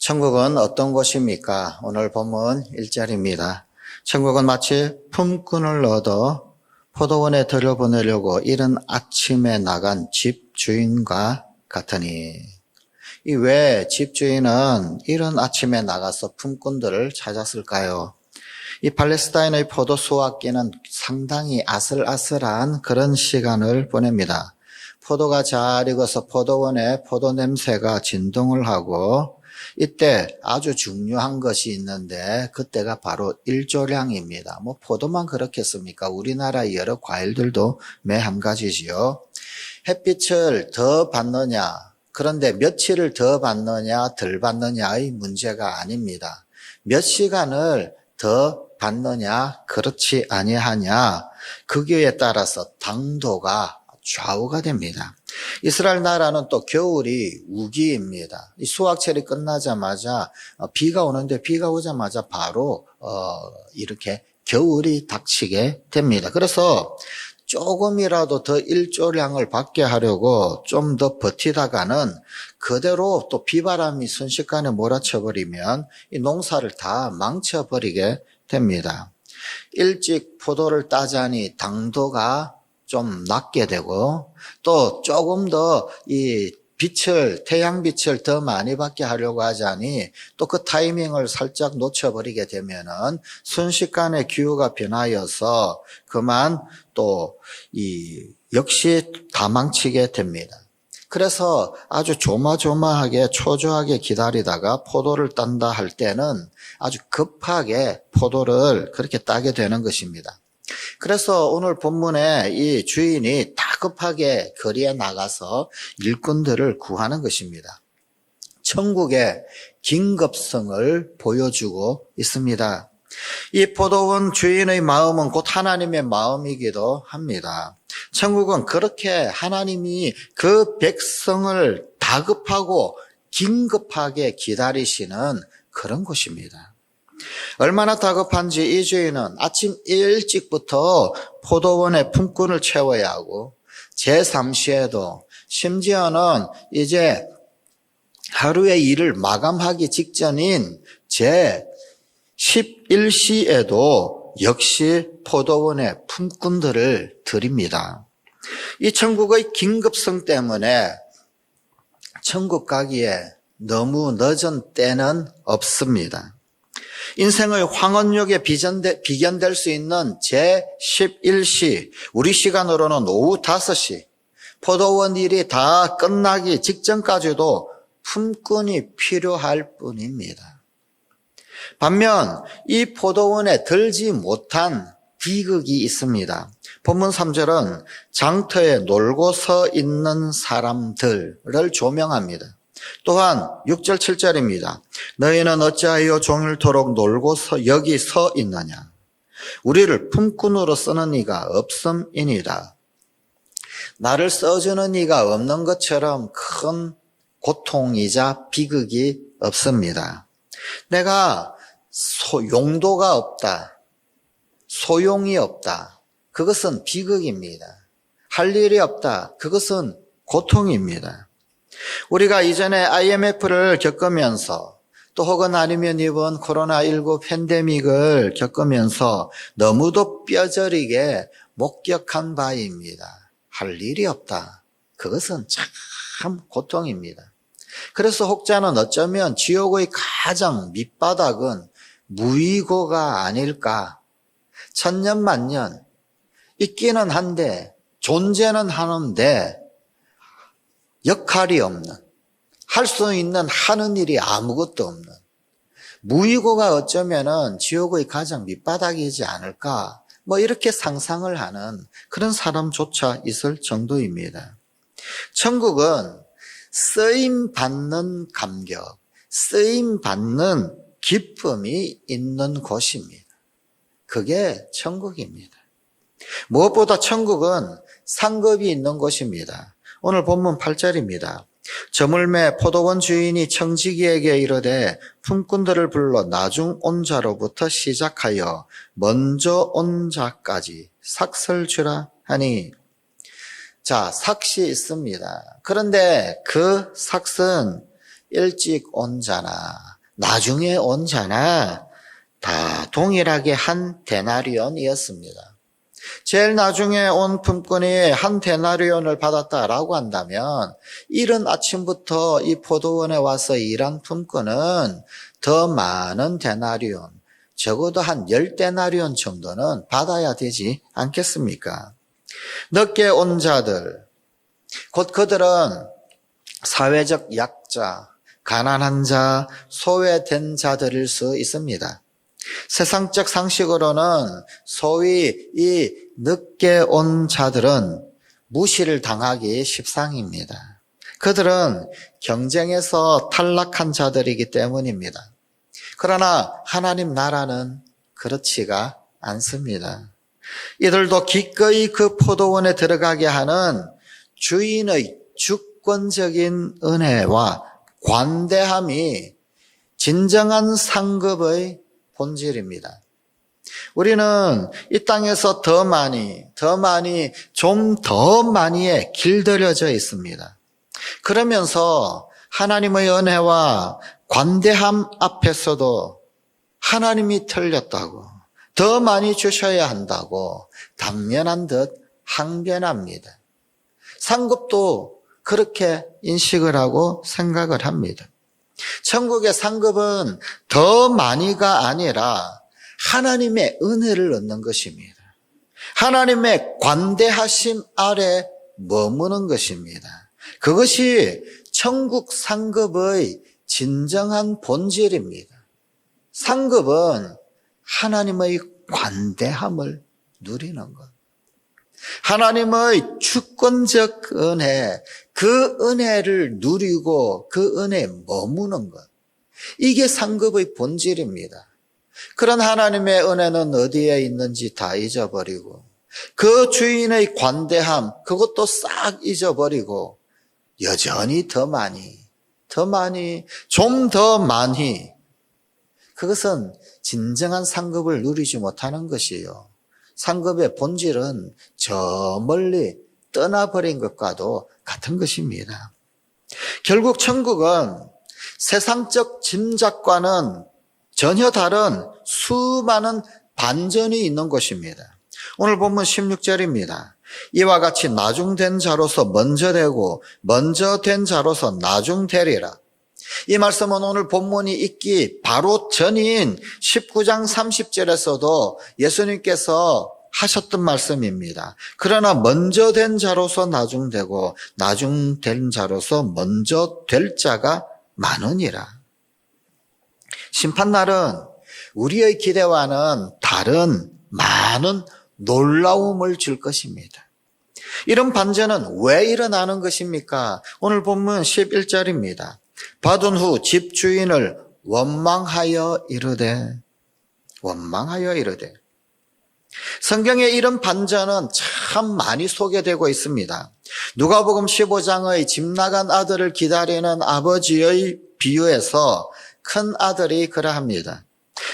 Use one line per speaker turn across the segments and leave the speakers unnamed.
천국은 어떤 곳입니까? 오늘 본문 1절입니다. 천국은 마치 품꾼을 얻어 포도원에 들여보내려고 이른 아침에 나간 집주인과 같으니 이 왜 집주인은 이른 아침에 나가서 품꾼들을 찾았을까요? 이 팔레스타인의 포도 수확기는 상당히 아슬아슬한 그런 시간을 보냅니다. 포도가 잘 익어서 포도원에 포도 냄새가 진동을 하고 이때 아주 중요한 것이 있는데 그때가 바로 일조량입니다. 뭐 포도만 그렇겠습니까? 우리나라 여러 과일들도 매 한 가지지요. 햇빛을 더 받느냐 그런데 며칠을 더 받느냐 덜 받느냐의 문제가 아닙니다. 몇 시간을 더 받느냐 그렇지 아니하냐 그기에 따라서 당도가 좌우가 됩니다. 이스라엘 나라는 또 겨울이 우기입니다. 이 수확철이 끝나자마자 어, 비가 오는데 비가 오자마자 바로 어, 이렇게 겨울이 닥치게 됩니다. 그래서 조금이라도 더 일조량을 받게 하려고 좀 더 버티다가는 그대로 또 비바람이 순식간에 몰아쳐버리면 이 농사를 다 망쳐버리게 됩니다. 일찍 포도를 따자니 당도가 좀 낮게 되고 또 조금 더 이 빛을 태양빛을 더 많이 받게 하려고 하자니 또 그 타이밍을 살짝 놓쳐버리게 되면은 순식간에 기후가 변하여서 그만 또 이 역시 다 망치게 됩니다. 그래서 아주 조마조마하게 초조하게 기다리다가 포도를 딴다 할 때는 아주 급하게 포도를 그렇게 따게 되는 것입니다. 그래서 오늘 본문에 이 주인이 다급하게 거리에 나가서 일꾼들을 구하는 것입니다. 천국의 긴급성을 보여주고 있습니다. 이 포도원 주인의 마음은 곧 하나님의 마음이기도 합니다. 천국은 그렇게 하나님이 그 백성을 다급하고 긴급하게 기다리시는 그런 곳입니다. 얼마나 다급한지 이 주인은 아침 일찍부터 포도원에 품꾼을 채워야 하고 제3시에도 심지어는 이제 하루의 일을 마감하기 직전인 제 11시에도 역시 포도원에 품꾼들을 드립니다. 이 천국의 긴급성 때문에 천국 가기에 너무 늦은 때는 없습니다. 인생의 황혼역에 비견될 수 있는 제 11시, 우리 시간으로는 오후 5시, 포도원 일이 다 끝나기 직전까지도 품꾼이 필요할 뿐입니다. 반면 이 포도원에 들지 못한 비극이 있습니다. 본문 3절은 장터에 놀고 서 있는 사람들을 조명합니다. 또한 6절 7절입니다. 너희는 어찌하여 종일토록 놀고 서 여기 서 있느냐? 우리를 품꾼으로 쓰는 이가 없음이니라. 나를 써주는 이가 없는 것처럼 큰 고통이자 비극이 없습니다. 내가 소, 용도가 없다. 소용이 없다. 그것은 비극입니다. 할 일이 없다. 그것은 고통입니다. 우리가 이전에 IMF를 겪으면서 또 혹은 아니면 이번 코로나19 팬데믹을 겪으면서 너무도 뼈저리게 목격한 바입니다. 할 일이 없다. 그것은 참 고통입니다. 그래서 혹자는 어쩌면 지옥의 가장 밑바닥은 무의고가 아닐까. 천년만년 있기는 한데 존재는 하는데 역할이 없는, 할 수 있는 하는 일이 아무것도 없는, 무의고가 어쩌면은 지옥의 가장 밑바닥이지 않을까, 뭐 이렇게 상상을 하는 그런 사람조차 있을 정도입니다. 천국은 쓰임 받는 감격, 쓰임 받는 기쁨이 있는 곳입니다. 그게 천국입니다. 무엇보다 천국은 상급이 있는 곳입니다. 오늘 본문 8절입니다. 저물매 포도원 주인이 청지기에게 이르되 품꾼들을 불러 나중 온 자로부터 시작하여 먼저 온 자까지 삭설 주라 하니 자, 삭시 있습니다. 그런데 그 삭은 일찍 온 자나 나중에 온 자나 다 동일하게 한 데나리온이었습니다. 제일 나중에 온 품꾼이 한 데나리온을 받았다라고 한다면 이른 아침부터 이 포도원에 와서 일한 품꾼은 더 많은 데나리온, 적어도 한 열데나리온 정도는 받아야 되지 않겠습니까? 늦게 온 자들, 곧 그들은 사회적 약자, 가난한 자, 소외된 자들일 수 있습니다. 세상적 상식으로는 소위 이 늦게 온 자들은 무시를 당하기 십상입니다. 그들은 경쟁에서 탈락한 자들이기 때문입니다. 그러나 하나님 나라는 그렇지가 않습니다. 이들도 기꺼이 그 포도원에 들어가게 하는 주인의 주권적인 은혜와 관대함이 진정한 상급의 본질입니다. 우리는 이 땅에서 더 많이, 더 많이, 좀 더 많이에 길들여져 있습니다. 그러면서 하나님의 은혜와 관대함 앞에서도 하나님이 틀렸다고, 더 많이 주셔야 한다고 당연한 듯 항변합니다. 상급도 그렇게 인식을 하고 생각을 합니다. 천국의 상급은 더 많이가 아니라 하나님의 은혜를 얻는 것입니다. 하나님의 관대하심 아래 머무는 것입니다. 그것이 천국 상급의 진정한 본질입니다. 상급은 하나님의 관대함을 누리는 것. 하나님의 주권적 은혜, 그 은혜를 누리고 그 은혜에 머무는 것. 이게 상급의 본질입니다. 그런 하나님의 은혜는 어디에 있는지 다 잊어버리고, 그 주인의 관대함, 그것도 싹 잊어버리고, 여전히 더 많이, 더 많이, 좀 더 많이, 그것은 진정한 상급을 누리지 못하는 것이요. 상급의 본질은 저 멀리 떠나버린 것과도 같은 것입니다. 결국 천국은 세상적 짐작과는 전혀 다른 수많은 반전이 있는 것입니다. 오늘 본문 16절입니다. 이와 같이 나중된 자로서 먼저 되고 먼저 된 자로서 나중되리라. 이 말씀은 오늘 본문이 있기 바로 전인 19장 30절에서도 예수님께서 하셨던 말씀입니다. 그러나 먼저 된 자로서 나중되고 나중된 자로서 먼저 될 자가 많으니라. 심판날은 우리의 기대와는 다른 많은 놀라움을 줄 것입니다. 이런 반전은 왜 일어나는 것입니까? 오늘 본문 11절입니다. 받은 후 집주인을 원망하여 이르되 원망하여 이르되 성경에 이런 반전은 참 많이 소개되고 있습니다. 누가복음 15장의 집 나간 아들을 기다리는 아버지의 비유에서 큰 아들이 그러합니다.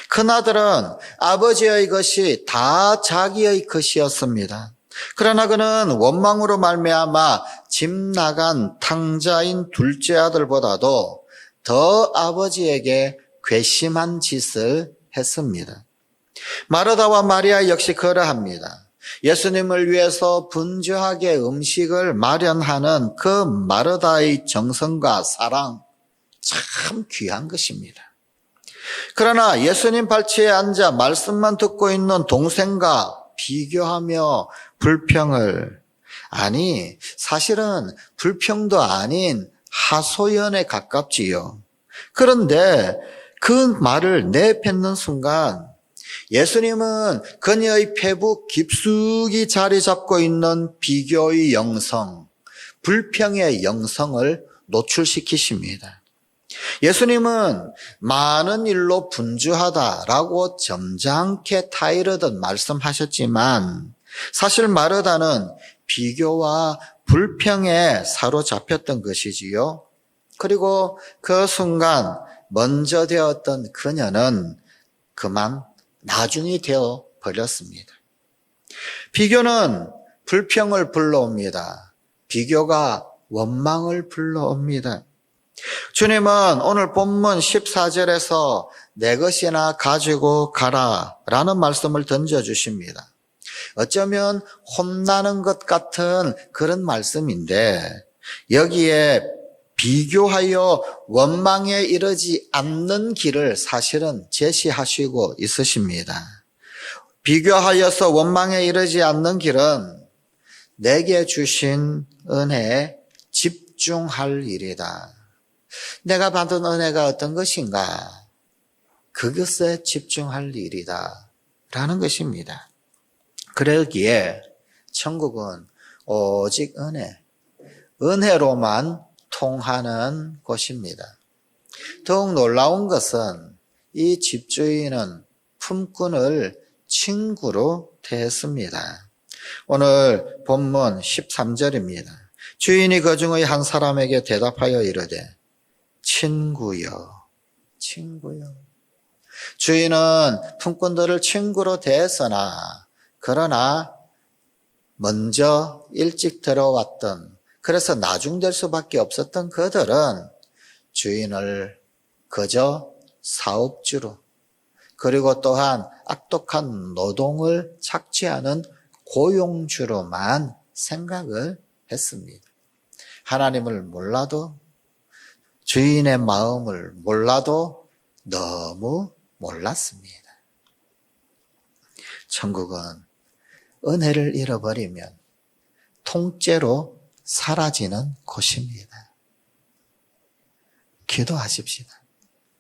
큰 아들은 아버지의 것이 다 자기의 것이었습니다. 그러나 그는 원망으로 말미암아 집 나간 탕자인 둘째 아들보다도 더 아버지에게 괘씸한 짓을 했습니다. 마르다와 마리아 역시 그러합니다. 예수님을 위해서 분주하게 음식을 마련하는 그 마르다의 정성과 사랑 참 귀한 것입니다. 그러나 예수님 발치에 앉아 말씀만 듣고 있는 동생과 비교하며 불평을 아니 사실은 불평도 아닌 하소연에 가깝지요. 그런데 그 말을 내뱉는 순간 예수님은 그녀의 폐부 깊숙이 자리 잡고 있는 비교의 영성, 불평의 영성을 노출시키십니다. 예수님은 많은 일로 분주하다라고 점잖게 타이르듯 말씀하셨지만 사실 마르다는 비교와 불평에 사로잡혔던 것이지요. 그리고 그 순간 먼저 되었던 그녀는 그만 나중이 되어 버렸습니다. 비교는 불평을 불러옵니다. 비교가 원망을 불러옵니다. 주님은 오늘 본문 14절에서 내 것이나 가지고 가라 라는 말씀을 던져주십니다. 어쩌면 혼나는 것 같은 그런 말씀인데 여기에 비교하여 원망에 이르지 않는 길을 사실은 제시하시고 있으십니다. 비교하여서 원망에 이르지 않는 길은 내게 주신 은혜에 집중할 일이다. 내가 받은 은혜가 어떤 것인가? 그것에 집중할 일이다. 라는 것입니다. 그러기에 천국은 오직 은혜, 은혜로만 통하는 곳입니다. 더욱 놀라운 것은 이 집주인은 품꾼을 친구로 대했습니다. 오늘 본문 13절입니다. 주인이 그 중의 한 사람에게 대답하여 이르되 친구여, 친구여. 주인은 품꾼들을 친구로 대했으나 그러나 먼저 일찍 들어왔던 그래서 나중될 수밖에 없었던 그들은 주인을 그저 사업주로 그리고 또한 악독한 노동을 착취하는 고용주로만 생각을 했습니다. 하나님을 몰라도 주인의 마음을 몰라도 너무 몰랐습니다. 천국은 은혜를 잃어버리면 통째로 사라지는 곳입니다. 기도하십시다.